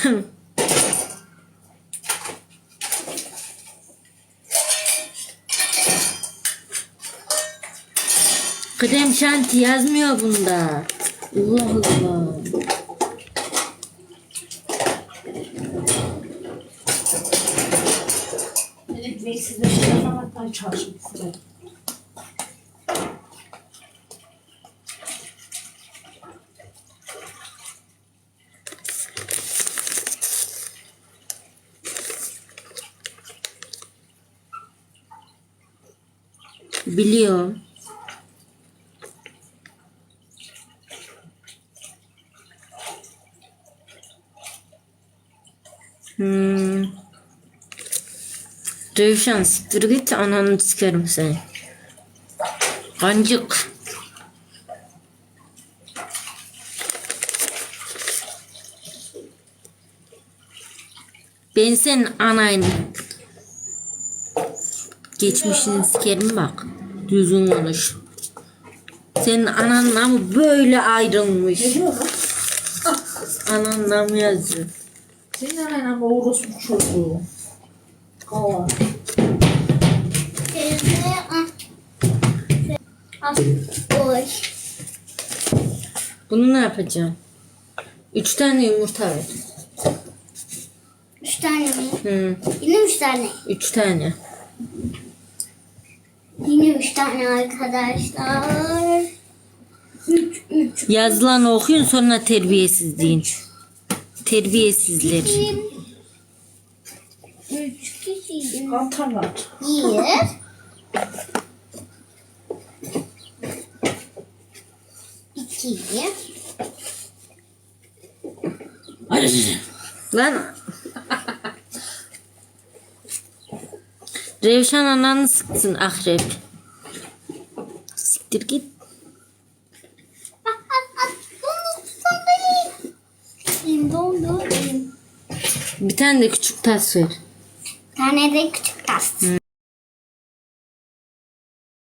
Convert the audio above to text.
Krem şanti yazmıyor bunda. Allah Allah. Ekmeksiz de şey çalışmak size. Biliyorum. Hmm. Revşan siktir git ananı sikerim seni. Kancık. Ben senin anayım. Geçmişini sikerim bak. Düzgün konuş. Senin ananla mı böyle ayrılmış? Ne diyor lan? Ananla mı yazıyor? Senin annen ama orospu çocuğu. Kava. Bunu ne yapacağım? Üç tane yumurta ver. Üç tane mi? Hı, Yine üç tane. üç tane. Yine üç tane arkadaşlar. Üç, üç. Yazılanı okuyun sonra terbiyesiz deyin. Terbiyesizler. Üç kişiydim. Kantarlar. Bir. İki. Lan. Revşan ananı sıksın akrep. Siktir git. Ah, dondu. Elim. Bir tane de küçük tas ver. Bir tane de küçük tas.